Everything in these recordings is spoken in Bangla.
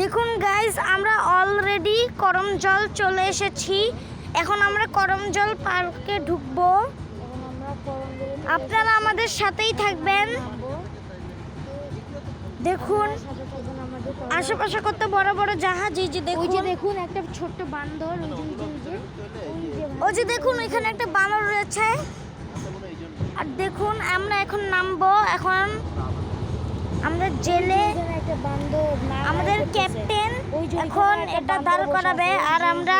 দেখুন গাইস আমরা অলরেডি করমজল চলে এসেছি। এখন আমরা করমজল পার্কে ঢুকবো। করম আপনারা আমাদের সাথেই থাকবেন। দেখুন আশেপাশে কত বড় বড় জাহাজ এই যে ওই দেখুন যে দেখুন। একটা ছোট্ট বান্দর ওই ওই ওই ওই ওই যে দেখুন এখানে একটা বানর রয়েছে। আর দেখুন আমরা এখন নামবো। এখন আমরা জেলে আমাদের ক্যাপ্টেন এখন এটা দাঁড় করাবে আর আমরা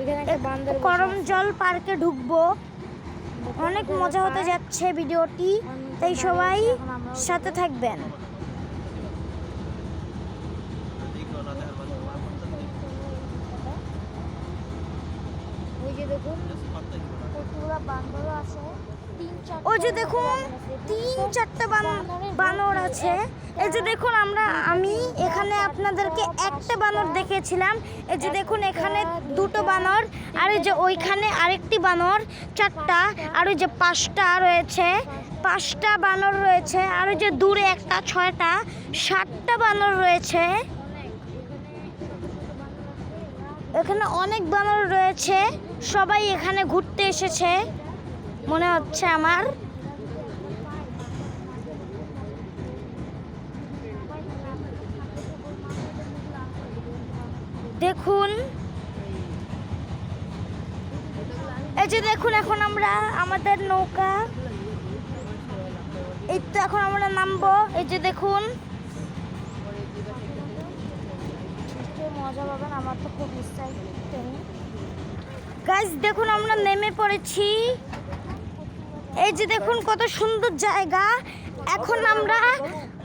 এখানে একটা বান্দর বসে করম জল পার্কে ঢুকবো। অনেক মজা হতে যাচ্ছে ভিডিওটি তাই সবাই সাথে থাকবেন। ওই যে দেখুন কতগুলা বান্দরও আছে। ওই যে দেখুন, তিন চারটে বান- বানর আছে। এই যে দেখুন, আমরা আমি এখানে আপনাদেরকে একটা বানর দেখেছিলাম। এই যে দেখুন, এখানে দুটো বানর, আর এই যে ওইখানে আরেকটি বানর, চারটা, আর ওই যে পাঁচটা রয়েছে। পাঁচটা বানর রয়েছে, আর ওই যে দূরে একটা, ছয়টা, সাতটা বানর রয়েছে। এখানে অনেক বানর রয়েছে। সবাই এখানে ঘুরতে এসেছে। মনে হচ্ছে আমার। দেখুন। এই যে দেখুন এখন আমরা আমাদের নৌকা। এই তো এখন আমরা নামবো। এই যে দেখুন। মজা পাবেন আমার তো খুব এক্সাইটেড গাইজ দেখুন আমরা নেমে পড়েছি। এই যে দেখুন কত সুন্দর জায়গা। এখন আমরা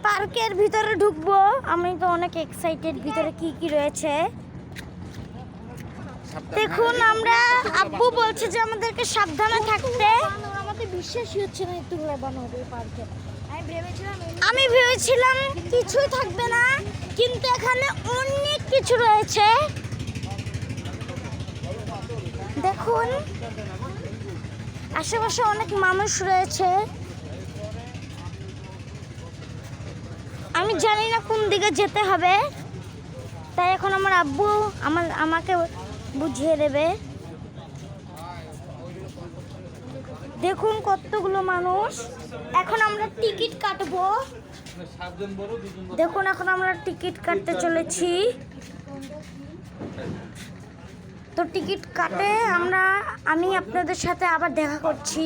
পার্কের ভিতরে ঢুকবো। আমি তো অনেক এক্সাইটেড ভিতরে কি কি রয়েছে। দেখুন আমরা আব্বু বলছে যে আমাদেরকে সাবধানে থাকতে। আমাদের বিশ্বাসই হচ্ছে না এতগুলো বানর এই পার্কে। আমি ভেবেছিলাম এই আমি ভেবেছিলাম কিছুই থাকবে না কিন্তু এখানে অনেক কিছু রয়েছে। দেখুন। আশেপাশে অনেক মানুষ রয়েছে। আমি জানি না কোন দিকে যেতে হবে। তাই এখন আমার আব্বু আমার, আমাকে বুঝিয়ে দেবে। দেখুন কতগুলো মানুষ। এখন আমরা টিকিট কাটবো। দেখুন এখন আমরা টিকিট কাটতে চলেছি। তো টিকিট কাটে, আমরা, আমি আপনাদের সাথে আবার দেখা করছি।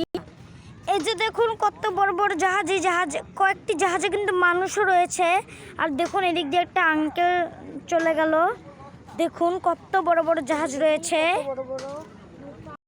এই যে দেখুন কত বড় বড় জাহাজ জাহাজে, কয়েকটি জাহাজে কিন্তু মানুষও রয়েছে। আর দেখুন এদিক দিয়ে একটা আঙ্কেল চলে গেল। দেখুন কত বড় বড় জাহাজ রয়েছে। বড় বড়